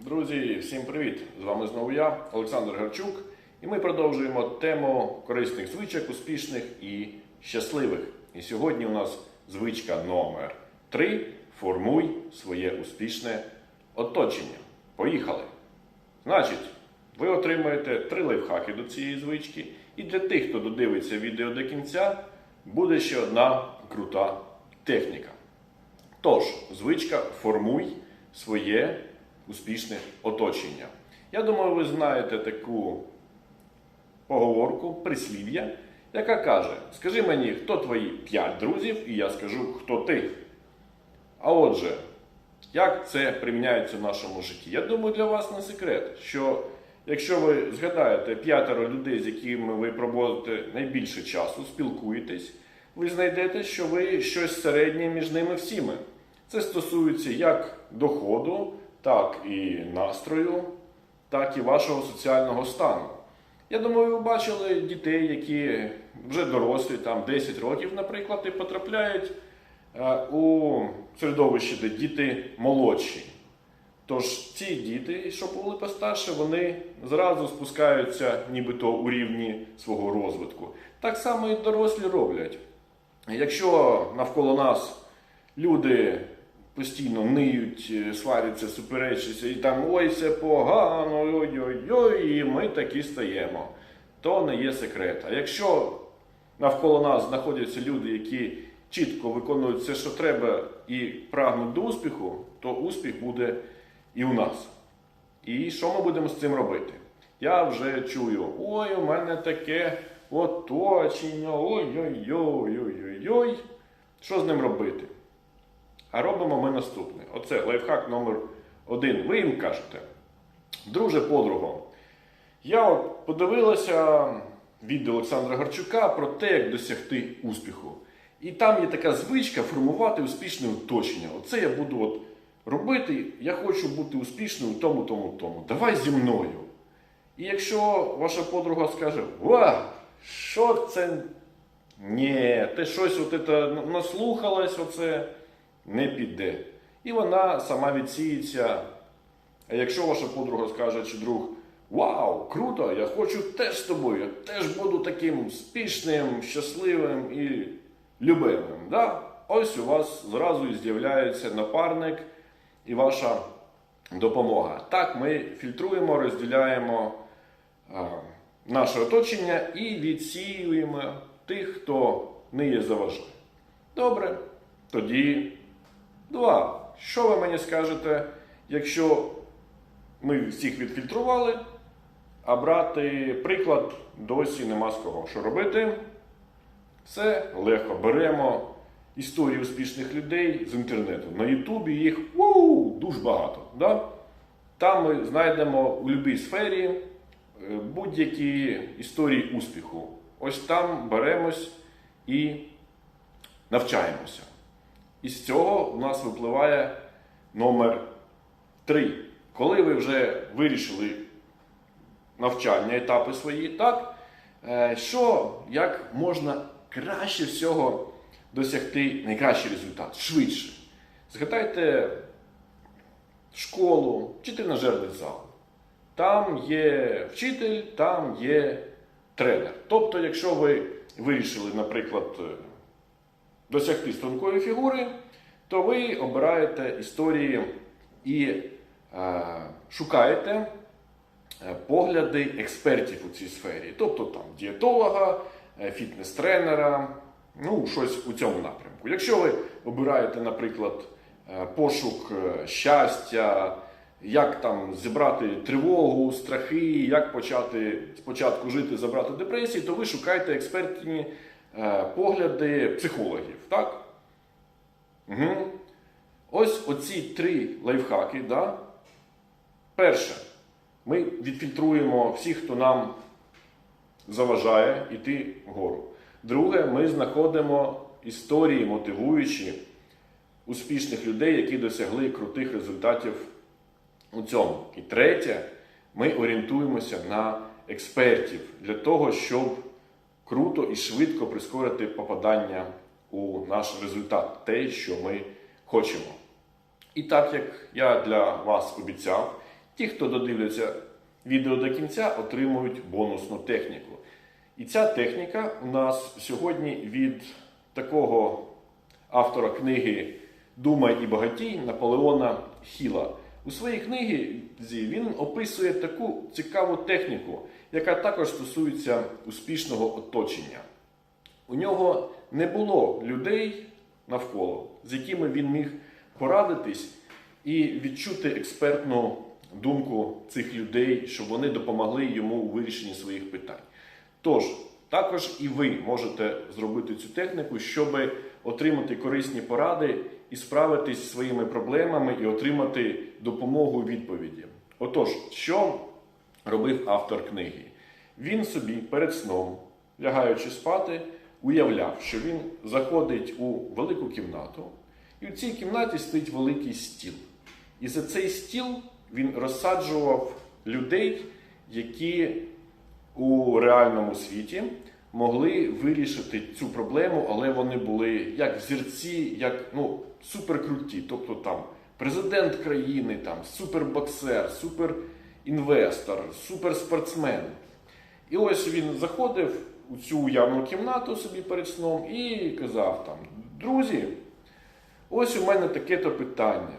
Друзі, всім привіт! З вами знову я, Олександр Гарчук, і ми продовжуємо тему корисних звичок, успішних і щасливих. І сьогодні у нас звичка номер 3 Формуй своє успішне оточення. Поїхали! Значить, ви отримаєте три лайфхаки до цієї звички, і для тих, хто додивиться відео до кінця, буде ще одна крута техніка. Тож, звичка формуй своє успішне оточення. Я думаю, ви знаєте таку поговорку, прислів'я, яка каже: Скажи мені, хто твої п'ять друзів, і я скажу, хто ти. А отже, як це приміняється в нашому житті? Я думаю, для вас не секрет, що якщо ви згадаєте п'ятеро людей, з якими ви проводите найбільше часу, спілкуєтесь, ви знайдете, що ви щось середнє між ними всіми. Це стосується як доходу, так і настрою, так і вашого соціального стану. Я думаю, ви бачили дітей, які вже дорослі, там 10 років, наприклад, і потрапляють е, у середовище, де діти молодші. Тож ці діти, що були постарше, вони зразу спускаються нібито у рівні свого розвитку. Так само і дорослі роблять. Якщо навколо нас люди постійно ниють, е, сваряться, суперечаться, і там ой, все погано, ой-ой-ой, і ми такі стаємо, то не є секрет. А якщо навколо нас знаходяться люди, які чітко виконують все, що треба, і прагнуть до успіху, то успіх буде і у нас. І що ми будемо з цим робити? Я вже чую, ой, у мене таке оточення, ой-ой-ой-ой-ой-ой. Що з ним робити? А робимо ми наступне. Оце лайфхак номер один. Ви їм кажете, друже подруго, я подивилася відео Олександра Гарчука про те, як досягти успіху. І там є така звичка формувати успішне оточення. Оце я буду от робити, я хочу бути успішним у тому, тому, тому. Давай зі мною. І якщо ваша подруга скаже, ва, що це? Ні, ти щось от це наслухалась, оце не піде. І вона сама відсіється. А якщо ваша подруга скаже чи друг, вау, круто, я хочу теж з тобою, я теж буду таким успішним, щасливим і любимим. Да? Ось у вас зразу і з'являється напарник і ваша допомога. Так ми фільтруємо, розділяємо а, наше оточення і відсіюємо тих, хто не є заважає. Добре, тоді два. Що ви мені скажете, якщо ми всіх відфільтрували, а брати приклад досі нема з кого. Що робити? Все легко. Беремо історії успішних людей з інтернету. На Ютубі їх у, дуже багато. Да? Там ми знайдемо у будь-якій сфері е, будь-які історії успіху. Ось там беремось і навчаємося. І з цього у нас випливає номер 3. Коли ви вже вирішили навчальні етапи свої, так, е, що як можна краще всього досягти найкращий результат, швидше. Згадайте школу чи тренажерний зал. Там є вчитель, там є тренер. Тобто, якщо ви вирішили, наприклад, досягти стрункої фігури, то ви обираєте історії і е, шукаєте е, погляди експертів у цій сфері. Тобто там дієтолога, е, фітнес-тренера, ну, щось у цьому напрямку. Якщо ви обираєте, наприклад, е, пошук щастя, як там зібрати тривогу, страхи, як почати спочатку жити, забрати депресії, то ви шукаєте експертні погляди психологів. Так? Угу. Ось оці три лайфхаки. Да? Перше, ми відфільтруємо всіх, хто нам заважає йти вгору. Друге, ми знаходимо історії, мотивуючі успішних людей, які досягли крутих результатів у цьому. І третє, ми орієнтуємося на експертів для того, щоб круто і швидко прискорити попадання у наш результат, те, що ми хочемо. І так як я для вас обіцяв, Ті, хто додивляться відео до кінця, отримують бонусну техніку. І ця техніка у нас сьогодні від такого автора книги Думай і багатій Наполеона Хіла. У своїй книгі він описує таку цікаву техніку, яка також стосується успішного оточення. У нього не було людей навколо, з якими він міг порадитись і відчути експертну думку цих людей, щоб вони допомогли йому у вирішенні своїх питань. Тож, також і ви можете зробити цю техніку, щоб отримати корисні поради і справитись зі своїми проблемами і отримати допомогу у відповіді. Отож, що робив автор книги? Він собі перед сном, лягаючи спати, уявляв, що він заходить у велику кімнату, і в цій кімнаті стоїть великий стіл. І за цей стіл він розсаджував людей, які у реальному світі могли вирішити цю проблему, але вони були як взірці, як ну, суперкруті. Тобто там президент країни, там, супербоксер, суперінвестор, суперспортсмен. І ось він заходив у цю уявну кімнату собі перед сном і казав там: друзі, ось у мене таке-то питання.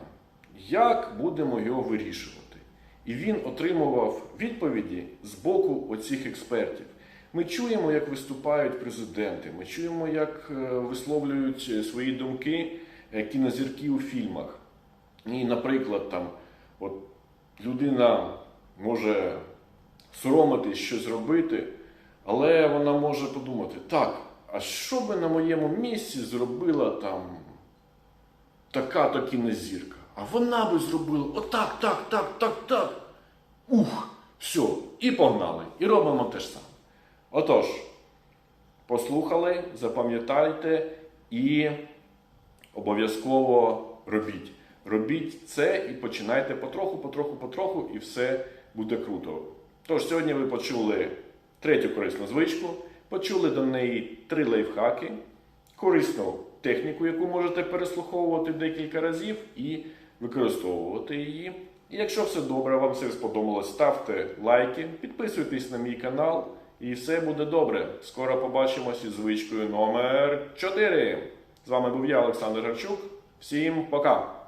Як будемо його вирішувати? І він отримував відповіді з боку оцих експертів. Ми чуємо, як виступають президенти, ми чуємо, як е, висловлюють е, свої думки е, кінозірки у фільмах. І, наприклад, там, от людина може соромитись щось робити, але вона може подумати: так, а що би на моєму місці зробила там така-то кінозірка? А вона би зробила отак, так, так, так, так. Ух, все, і погнали. І робимо те ж саме. Отож, послухали, запам'ятайте і обов'язково робіть. Робіть це і починайте потроху, потроху, потроху, і все буде круто. Тож, сьогодні ви почули третю корисну звичку, почули до неї три лайфхаки, корисну техніку, яку можете переслуховувати декілька разів і використовувати її. І якщо все добре, вам все сподобалось, ставте лайки, підписуйтесь на мій канал, і все буде добре. Скоро побачимось із звичкою номер 4. З вами був я, Олександр Гарчук. Всім пока!